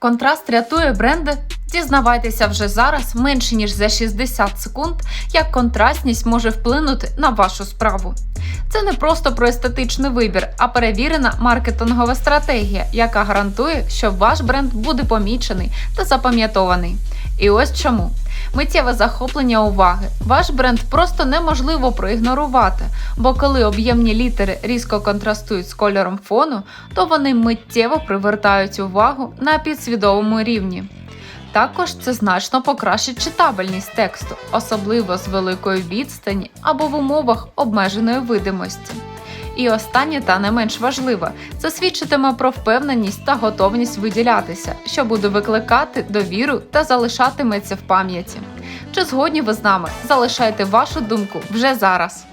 Контраст рятує бренди. Дізнавайтеся вже зараз менше ніж за 60 секунд, як контрастність може вплинути на вашу справу. Це не просто про естетичний вибір, а перевірена маркетингова стратегія, яка гарантує, що ваш бренд буде помічений та запам'ятований. І ось чому. Миттєве захоплення уваги. Ваш бренд просто неможливо проігнорувати, бо коли об'ємні літери різко контрастують з кольором фону, то вони миттєво привертають увагу на підсвідомому рівні. Також це значно покращить читабельність тексту, особливо з великої відстані або в умовах обмеженої видимості. І останнє та не менш важливе, це свідчитиме про впевненість та готовність виділятися, що буде викликати довіру та залишатиметься в пам'яті. Чи згодні ви з нами? Залишайте вашу думку вже зараз.